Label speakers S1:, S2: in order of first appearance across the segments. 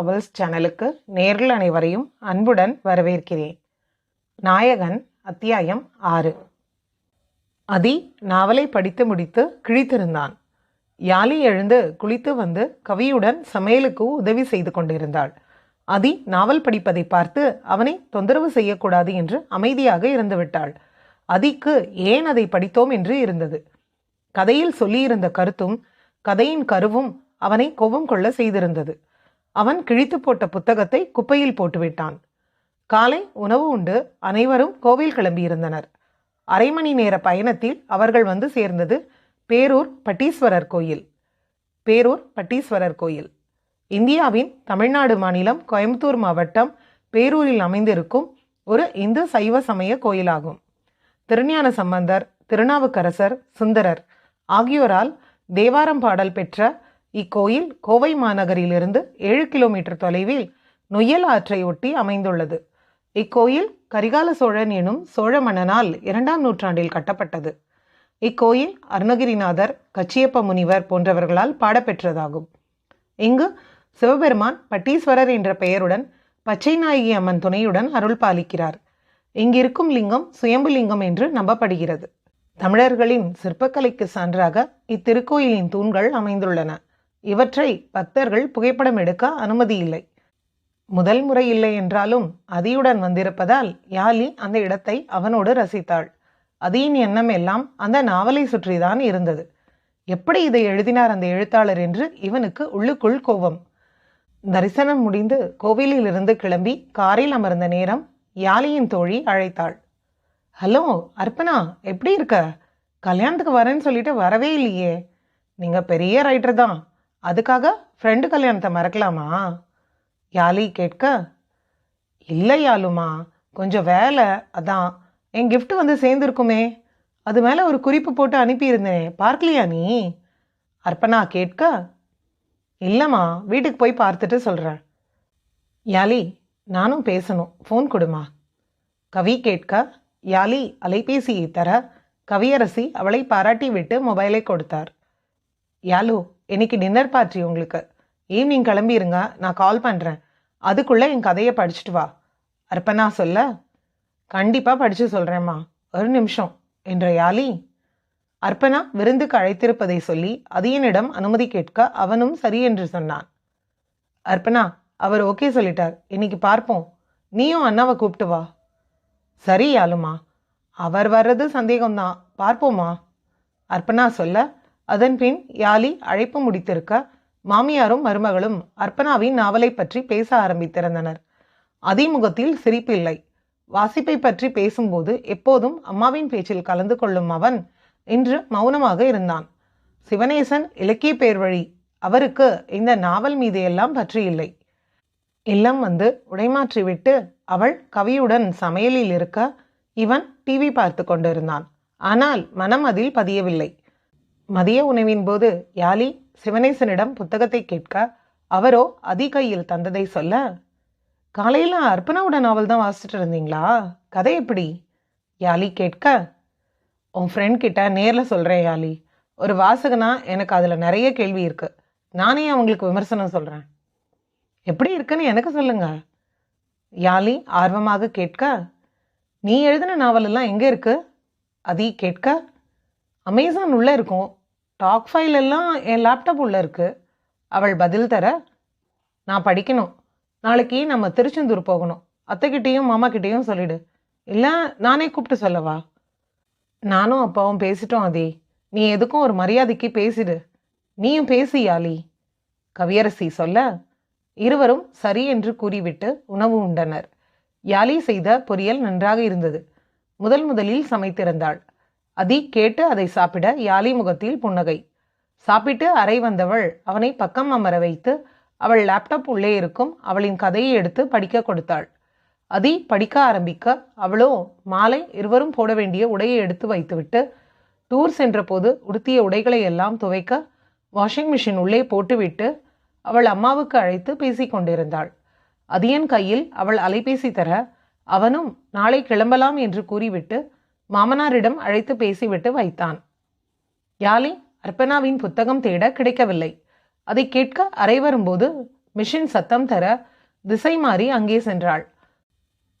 S1: Novels சேனலுக்கு நேரில் அனைவரையும் அன்புடன் வரவேற்கிறேன். நாயகன் அத்தியாயம் ஆறு. அதி நாவலை படித்து முடித்து கிழித்திருந்தான். யாலி எழுந்து குளித்து வந்து கவியுடன் சமையலுக்கு உதவி செய்து கொண்டிருந்தாள். அதி நாவல் படிப்பதை பார்த்து அவனை தொந்தரவு செய்யக்கூடாது என்று அமைதியாக இருந்துவிட்டாள். அதிக்கு ஏன் அதை படித்தோம் என்று இருந்தது. கதையில் சொல்லியிருந்த கருத்தும் கதையின் கருவும் அவனை கோபம் கொள்ள செய்திருந்தது. அவன் கிழித்து போட்ட புத்தகத்தை குப்பையில் போட்டுவிட்டான். காலை உணவு உண்டு. அனைவரும் கோவில் கிளம்பியிருந்தனர். அரை மணி நேர பயணத்தில் அவர்கள் வந்து சேர்ந்தது பேரூர் பட்டீஸ்வரர் கோயில். பேரூர் பட்டீஸ்வரர் கோயில். இந்தியாவின் தமிழ்நாடு மாநிலம் கோயம்புத்தூர் மாவட்டம் பேரூரில் அமைந்திருக்கும் ஒரு இந்து சைவ சமய கோயிலாகும். திருஞான சம்பந்தர் திருநாவுக்கரசர் சுந்தரர் ஆகியோரால் தேவாரம் பாடல் பெற்ற இக்கோயில் கோவை மாநகரிலிருந்து ஏழு கிலோமீட்டர் தொலைவில் நொய்யல் ஆற்றை ஒட்டி அமைந்துள்ளது. இக்கோயில் கரிகால சோழன் எனும் சோழ மன்னனால் இரண்டாம் நூற்றாண்டில் கட்டப்பட்டது. இக்கோயில் அருணகிரிநாதர் கச்சியப்ப முனிவர் போன்றவர்களால் பாடப்பெற்றதாகும். இங்கு சிவபெருமான் பட்டீஸ்வரர் என்ற பெயருடன் பச்சை நாயகி அம்மன் துணையுடன் அருள் பாலிக்கிறார். இங்கிருக்கும் லிங்கம் சுயம்பு லிங்கம் என்று நம்பப்படுகிறது. தமிழர்களின் சிற்பக்கலைக்கு சான்றாக இத்திருக்கோயிலின் தூண்கள் அமைந்துள்ளன. இவற்றை பக்தர்கள் புகைப்படம் எடுக்க அனுமதி இல்லை. முதல் முறை இல்லை என்றாலும் அதியுடன் வந்திருப்பதால் யாலி அந்த இடத்தை அவனோடு ரசித்தாள். அதியின் எண்ணம் எல்லாம் அந்த நாவலை சுற்றிதான் இருந்தது. எப்படி இதை எழுதினார் அந்த எழுத்தாளர் என்று இவனுக்கு உள்ளுக்குள் கோபம். தரிசனம் முடிந்து கோவிலிலிருந்து கிளம்பி காரில் அமர்ந்த நேரம் யாலியின் தோழி அழைத்தாள். ஹலோ அர்ப்பணா எப்படி இருக்க? கல்யாணத்துக்கு வரேன்னு சொல்லிட்டு வரவே இல்லையே. நீங்கள் பெரிய ரைட்டர் தான். அதுக்காக ஃப்ரெண்டு கல்யாணத்தை மறக்கலாமா? யாலி கேட்க இல்லை யாலுமா கொஞ்சம் வேலை அதான் என் கிஃப்ட் வந்து சேர்ந்துருக்குமே அது மேலே ஒரு குறிப்பு போட்டு அனுப்பியிருந்தேன் பார்க்கலையா நீ? அர்ப்பணா கேட்க இல்லைம்மா வீட்டுக்கு போய் பார்த்துட்டு சொல்கிறேன் யாலி நானும் பேசணும் ஃபோன் கொடுமா. கவி கேட்க யாலி அலைபேசியை தர கவியரசி அவளை பாராட்டி விட்டு மொபைலை கொடுத்தார். யாலு இன்னைக்கு டின்னர் பார்ட்டி உங்களுக்கு. ஈவினிங் கிளம்பிருங்க நான் கால் பண்ணுறேன் அதுக்குள்ளே என் கதையை படிச்சுட்டு வா. அர்ப்பணா சொல்ல? கண்டிப்பாக படித்து சொல்கிறேம்மா ஒரு நிமிஷம் என்ற யாலி. அர்ப்பணா விருந்துக்கு அழைத்திருப்பதை சொல்லி அதியனிடம் அனுமதி கேட்க அவனும் சரி என்று சொன்னான். அர்ப்பணா அவர் ஓகே சொல்லிட்டார். இன்னைக்கு பார்ப்போம். நீயும் அண்ணாவை கூப்பிட்டு வா. சரி யாலுமா. அவர் வர்றது சந்தேகம்தான். பார்ப்போமா? அர்ப்பணா சொல்ல அதன்பின் யாலி அழைப்பு முடித்திருக்க மாமியாரும் மருமகளும் அர்ப்பணாவின் நாவலை பற்றி பேச ஆரம்பித்திருந்தனர். அதிமுகத்தில் சிரிப்பில்லை வாசிப்பை பற்றி பேசும்போது எப்போதும் அம்மாவின் பேச்சில் கலந்து கொள்ளும் அவன் இன்று மௌனமாக இருந்தான். சிவனேசன் இலக்கிய பேர் வழி அவருக்கு இந்த நாவல் மீது எல்லாம் பற்றி இல்லை. இல்லம் வந்து உடைமாற்றிவிட்டு அவள் கவியுடன் சமையலில் இருக்க இவன் டிவி பார்த்து கொண்டிருந்தான். ஆனால் மனம் அதில் பதியவில்லை. மதிய உணவின் போது யாலி சிவனேசனிடம் புத்தகத்தை கேட்க அவரோ அதி கையில் தந்ததை சொல்ல காலையில் அர்ப்பணாவோட நாவல் தான் வாசிச்சுட்டு இருந்தீங்களா? கதை எப்படி? யாலி கேட்க உன் ஃப்ரெண்ட் கிட்ட நேரில் சொல்கிறேன் யாலி. ஒரு வாசகனா எனக்கு அதில் நிறைய கேள்வி இருக்குது நானே அவங்களுக்கு விமர்சனம் சொல்கிறேன் எப்படி இருக்குன்னு எனக்கு சொல்லுங்க. யாலி ஆர்வமாக கேட்க நீ எழுதின நாவலெல்லாம் எங்கே இருக்கு? அதி கேட்க அமேசான் உள்ளே இருக்கும். டாக் ஃபைல் எல்லாம் என் லேப்டாப் உள்ளே இருக்கு. அவள் பதில் தர நான் படிக்கணும். நாளைக்கு நம்ம திருச்செந்தூர் போகணும். அத்தைக்கிட்டேயும் மாமாக்கிட்டேயும் சொல்லிடு. இல்லை நானே கூப்பிட்டு சொல்லவா? நானும் அப்பாவும் பேசிட்டோம் அதே நீ எதுக்கும் ஒரு மரியாதைக்கு பேசிடு. நீயும் பேசி யாலி கவியரசி சொல்ல. இருவரும் சரி என்று கூறிவிட்டு உணவு உண்டனர். யாலி செய்த பொரியல் நன்றாக இருந்தது. முதல் முதலில் சமைத்திருந்தாள். அதி கேட்டு அதை சாப்பிட யாலி முகத்தில் புன்னகை. சாப்பிட்டு அறை வந்தவள் அவனை பக்கம் அமர வைத்து அவள் லேப்டாப் உள்ளே இருக்கும் அவளின் கதையை எடுத்து படிக்க கொடுத்தாள். அதி படிக்க ஆரம்பிக்க அவளோ மாலை இருவரும் போட வேண்டிய உடையை எடுத்து வைத்துவிட்டு டூர் சென்றபோது உடுத்திய உடைகளை எல்லாம் துவைக்க வாஷிங் மிஷின் உள்ளே போட்டுவிட்டு அவள் அம்மாவுக்கு அழைத்து பேசி கொண்டிருந்தாள். அதியன் கையில் அவள் அலைபேசி தர அவனும் நாளை கிளம்பலாம் என்று கூறிவிட்டு மாமனாரிடம் அழைத்து பேசிவிட்டு வைத்தான். யாழி அர்ப்பணாவின் புத்தகம் தேட கிடைக்கவில்லை. அதை கேட்க அறை வரும்போது மிஷின் சத்தம் தர திசை மாறி அங்கே சென்றாள்.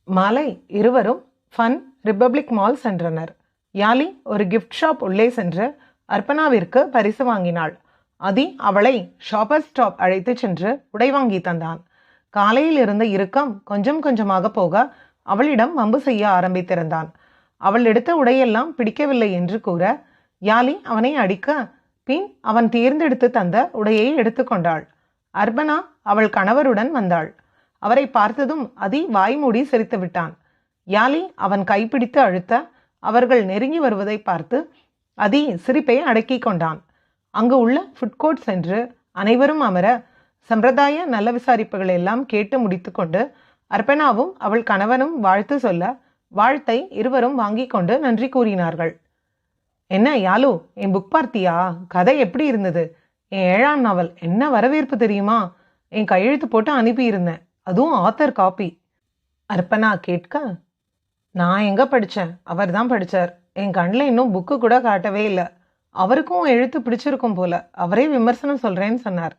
S1: மாலை இருவரும் ஃபன் ரிப்பப்ளிக் மால் சென்றனர். யாலி ஒரு கிஃப்ட் ஷாப் உள்ளே சென்று அர்ப்பணாவிற்கு பரிசு வாங்கினாள். அதி அவளை ஷாப்பர் ஸ்டாப் அழைத்துச் சென்று உடை வாங்கி தந்தான். காலையில் இருந்த இறுக்கம் கொஞ்சம் கொஞ்சமாக போக அவளிடம் வம்பு செய்ய ஆரம்பித்திருந்தான். அவள் எடுத்த உடையெல்லாம் பிடிக்கவில்லை என்று கூற யாலி அவனை அடிக்க பின் அவன் தேர்ந்தெடுத்து தந்த உடையை எடுத்துக்கொண்டாள் அர்பனா அவள் கணவருடன் வந்தாள். அவரை பார்த்ததும் அதி வாய்மூடி சிரித்து விட்டான். யாலி அவன் கைப்பிடித்து அழுத்த அவர்கள் நெருங்கி வருவதை பார்த்து அதி சிரிப்பை அடக்கி கொண்டான். அங்கு உள்ள ஃபுட்கோர்ட் சென்று அனைவரும் அமர சம்பிரதாய நல்ல விசாரிப்புகள் எல்லாம் கேட்டு முடித்துக்கொண்டு அர்ப்பணாவும் அவள் கணவனும் வாழ்த்து சொல்ல வாழ்த்தை இருவரும் வாங்கிக் கொண்டு நன்றி கூறினார்கள். என்ன யாலு என் புக் பார்த்தியா? கதை எப்படி இருந்தது? என் ஏழாம் நாவல் என்ன வரவேற்பு தெரியுமா? என் கையெழுத்து போட்டு அனுப்பியிருந்தேன். அதுவும் ஆத்தர் காப்பி அர்ப்பனா கேட்க? நான் எங்க படித்தேன் அவர் தான் படித்தார் என் கண்ணில் இன்னும் புக்கு கூட காட்டவே இல்லை. அவருக்கும் எழுத்து பிடிச்சிருக்கும் போல. அவரே விமர்சனம் சொல்கிறேன்னு சொன்னார்.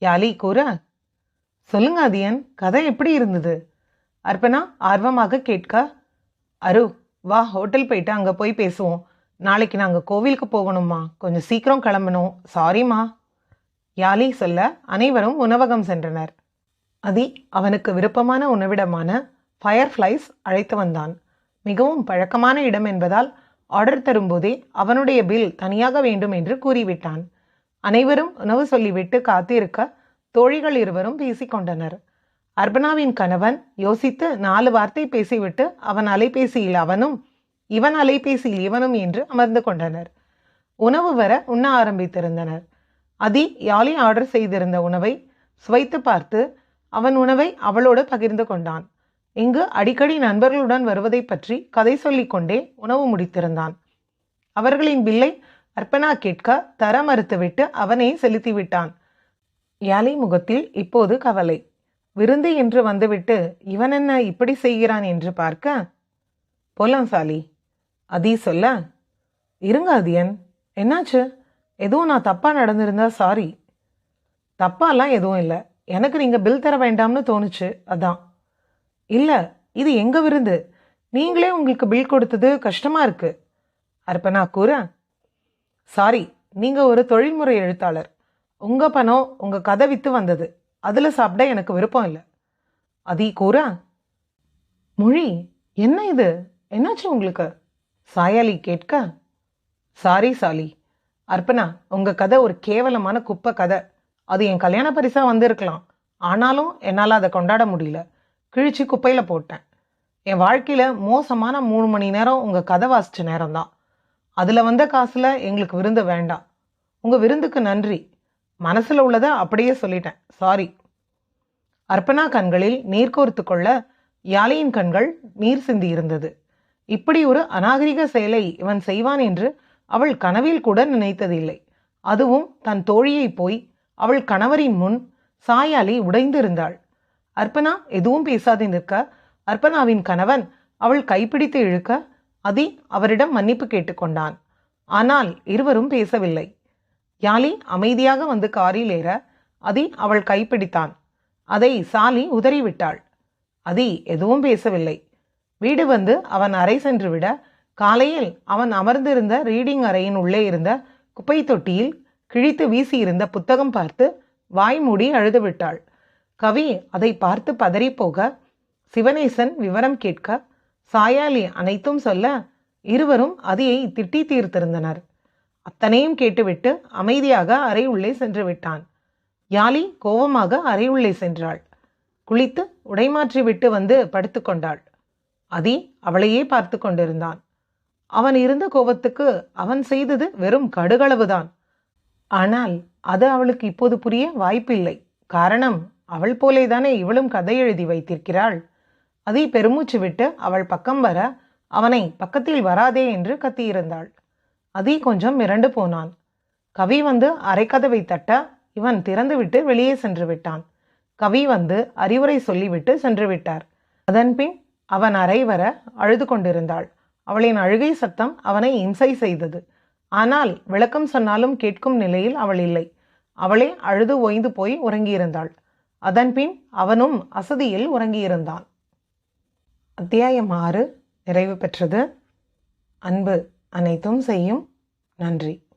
S1: யாலி கூற. சொல்லுங்க அதியன். கதை எப்படி இருந்தது? அர்ப்பணா ஆர்வமாக கேட்க. அரு வா ஹோட்டல் போயிட்டு அங்கே போய் பேசுவோம். நாளைக்கு நாங்கள் கோவிலுக்கு போகணுமா கொஞ்சம் சீக்கிரம் கிளம்பணும். சாரிம்மா யாலி சொல்ல அனைவரும் உணவகம் சென்றனர். அதி அவனுக்கு விருப்பமான உணவிடமான ஃபயர்ஃப்ளைஸ் அழைத்து வந்தான். மிகவும் பழக்கமான இடம் என்பதால் ஆர்டர் தரும்போதே அவனுடைய பில் தனியாக வேண்டும் என்று கூறிவிட்டான். அனைவரும் உணவு சொல்லிவிட்டு காத்திருக்க தோழிகள் இருவரும் பேசிக்கொண்டனர். அர்பனாவின் கணவன் யோசித்து நாலு வார்த்தை பேசிவிட்டு அவன் அலைபேசியில் அவனும் இவன் அலைபேசியில் இவனும் என்று அமர்ந்து கொண்டனர். உணவு வர உண்ண ஆரம்பித்திருந்தனர். அதி யாழி ஆர்டர் செய்திருந்த உணவை சுவைத்து பார்த்து அவன் உணவை அவளோடு பகிர்ந்து கொண்டான். இங்கு அடிக்கடி நண்பர்களுடன் வருவதை பற்றி கதை சொல்லிக்கொண்டே உணவு முடித்திருந்தான். அவர்களின் பில்லை அர்ப்பணா கேட்க தர மறுத்துவிட்டு அவனே செலுத்திவிட்டான். யாழி முகத்தில் இப்போது கவலை. விருந்து என்று வந்துவிட்டு இவன் என்ன இப்படி செய்கிறான்? என்று பார்க்க போலாம் சாலி அதி சொல்ல. இருங்க அதியன் என்னாச்சு? எதுவும் நான் தப்பாக நடந்திருந்தா சாரி. தப்பாலாம் எதுவும் இல்லை. எனக்கு நீங்கள் பில் தர வேண்டாம்னு தோணுச்சு அதான். இல்லை இது எங்கள் விருந்து? நீங்களே உங்களுக்கு பில் கொடுத்தது கஷ்டமாக இருக்கு. அர்ப்பணா கூற. சாரி நீங்கள் ஒரு தொழில்முறை எழுத்தாளர். உங்கள் பணம் உங்கள் கதை விற்று வந்தது. அதில் சாப்பிட எனக்கு விருப்பம் இல்லை. அதி கூற மொழி என்ன இது? என்னாச்சு உங்களுக்கு? சாயாலி கேட்க சாரி சாலி அர்ப்பணா உங்கள் கதை ஒரு கேவலமான குப்பை கதை. அது என் கல்யாண பரிசாக வந்திருக்கலாம். ஆனாலும் என்னால் அதை கொண்டாட முடியல. கிழிச்சு குப்பையில் போட்டேன். என் வாழ்க்கையில் மோசமான மூணு மணி நேரம் உங்கள் கதை வாசித்த நேரம் தான் அதில் வந்த காசில் எங்களுக்கு விருந்து வேண்டாம். உங்கள் விருந்துக்கு நன்றி. மனசில் உள்ளதை அப்படியே சொல்லிட்டேன். சாரி அர்ப்பணா கண்களில் நீர் கோர்த்து கொள்ள யாழியின் கண்கள் நீர் சிந்தி இருந்தது. இப்படி ஒரு அநாகரிக செயலை இவன் செய்வான் என்று அவள் கனவில் கூட நினைத்ததில்லை. அதுவும் தன் தோழியை போய் அவள் கணவரின் முன் சாயாலி உடைந்திருந்தாள். அர்ப்பணா எதுவும் பேசாது நிற்க அர்ப்பணாவின் கணவன் அவள் கைப்பிடித்து இழுக்க அதி அவரிடம் மன்னிப்பு கேட்டுக்கொண்டான் ஆனால் இருவரும் பேசவில்லை. யாலி அமைதியாக வந்து காரில் ஏற அதி அவள் கைப்பிடித்தான். அதை சாலி உதறிவிட்டாள். அதி எதுவும் பேசவில்லை. வீடு வந்து அவன் அறை சென்று விட காலையில் அவன் அமர்ந்திருந்த ரீடிங் அறையின் உள்ளே இருந்த குப்பை தொட்டியில் கிழித்து வீசியிருந்த புத்தகம் பார்த்து வாய் மூடி அழுது விட்டாள் கவி அதை பார்த்து பதறிப்போக சிவனேசன் விவரம் கேட்க சாயாலி அனைத்தும் சொல்ல இருவரும் அதியை திட்டி தீர்த்திருந்தனர். அத்தனையும் கேட்டுவிட்டு அமைதியாக அறை உள்ளே சென்று விட்டான் யாலி கோபமாக அறை உள்ளே சென்றாள். குளித்து உடைமாற்றி விட்டு வந்து படுத்துக்கொண்டாள் அதி அவளையே பார்த்து கொண்டிருந்தான். அவன் இருந்த கோபத்துக்கு அவன் செய்தது வெறும் கடுகளவுதான். ஆனால் அது அவளுக்கு இப்போது புரிய வாய்ப்பில்லை. காரணம் அவள் போலேதானே இவளும் கதை எழுதி வைத்திருக்கிறாள். அதை பெருமூச்சு விட்டு அவள் பக்கம் வர அவனை பக்கத்தில் வராதே என்று கத்தியிருந்தாள். அதி கொஞ்சம் மிரண்டு போனான். கவி வந்து அரைக்கதவை தட்ட இவன் திறந்துவிட்டு வெளியே சென்று விட்டான். கவி வந்து அறிவுரை சொல்லிவிட்டு சென்று விட்டார். அதன்பின் அவன் அறை வர அழுது கொண்டிருந்தாள். அவளின் அழுகை சத்தம் அவனை இம்சை செய்தது. ஆனால் விளக்கம் சொன்னாலும் கேட்கும் நிலையில் அவள் இல்லை. அவளே அழுது ஓய்ந்து போய் உறங்கியிருந்தாள். அதன்பின் அவனும் அசதியில் உறங்கியிருந்தான். அத்தியாயம் ஆறு. நிறைவு பெற்றது. அன்பு. அனைத்தும் செய்யும். நன்றி.